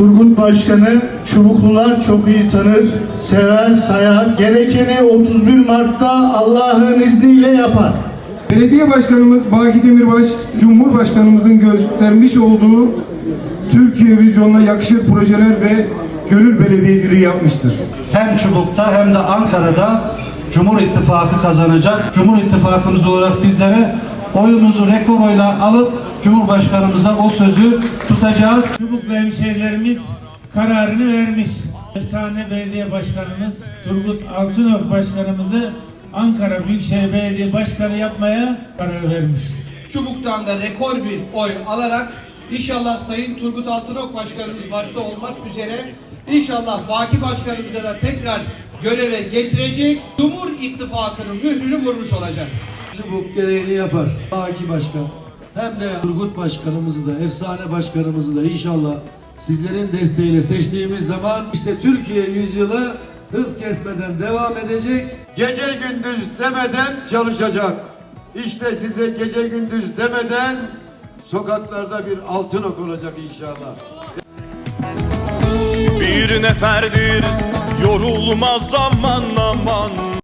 Turgut Başkanı Çubuklular çok iyi tanır, sever, sayar. Gerekeni 31 Mart'ta Allah'ın izniyle yapar. Belediye Başkanımız Baki Demirbaş, Cumhurbaşkanımızın göstermiş olduğu Türkiye vizyonuna yakışır projeler ve gönül belediyeciliği yapmıştır. hem Çubuk'ta hem de Ankara'da Cumhur İttifakı kazanacak. Cumhur İttifakımız olarak bizlere oyumuzu rekor oyla alıp Cumhurbaşkanımıza o sözü tutacağız. Çubuklu hemşehrilerimiz kararını vermiş. Efsane Belediye Başkanımız Turgut Altınok Başkanımızı Ankara Büyükşehir Belediye Başkanı yapmaya karar vermiş. Çubuk'tan da rekor bir oy alarak inşallah Sayın Turgut Altınok Başkanımız başta olmak üzere inşallah Baki Başkanımıza da tekrar göreve getirecek. Cumhur İttifakı'nın mührünü vurmuş olacağız. Çubuk gereğini yapar. Baki Başkan. Hem de Turgut Başkanımızı da, Efsane Başkanımızı da inşallah sizlerin desteğiyle seçtiğimiz zaman işte Türkiye yüzyılı hız kesmeden devam edecek. Gece gündüz demeden çalışacak. İşte size gece gündüz demeden sokaklarda bir altın ok olacak inşallah. Bir neferdir yorulmaz zaman aman